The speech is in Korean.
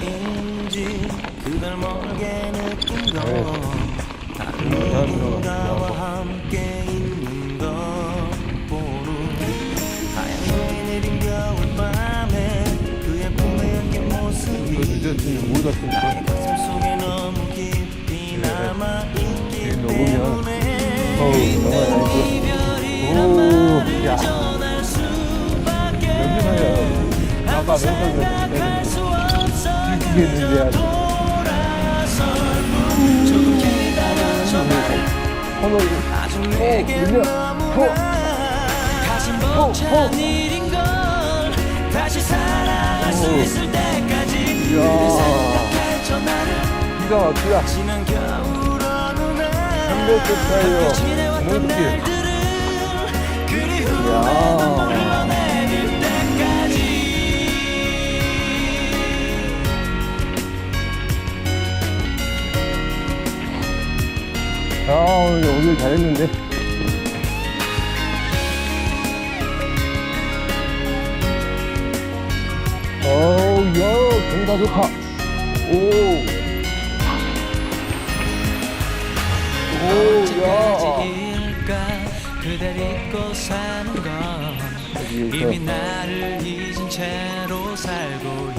언제인지 그댈 멀게 느낀 건 네. 다른 누군가와 함께 있는 것보는 하얀 내린 겨울밤에 그의 안긴 그 모습이 나의 가슴 속에 너무 깊이 남아있기 뒤에 녹으면 때문에 영화 오야. 전할 수밖에 연주사야 아까 멘탈 갈수없 어 뒤지겠는데 아주 밀려. 수 어. 있을 때까지 이야. 기가 막히다 날 한백도 차이요 지내왔던 아 오늘 잘했는데. 어우 야 경사 좋다. 오. 오야. 언제까지일까? 그댈 잊고 사는 건 이미 나를 잊은 채로 살고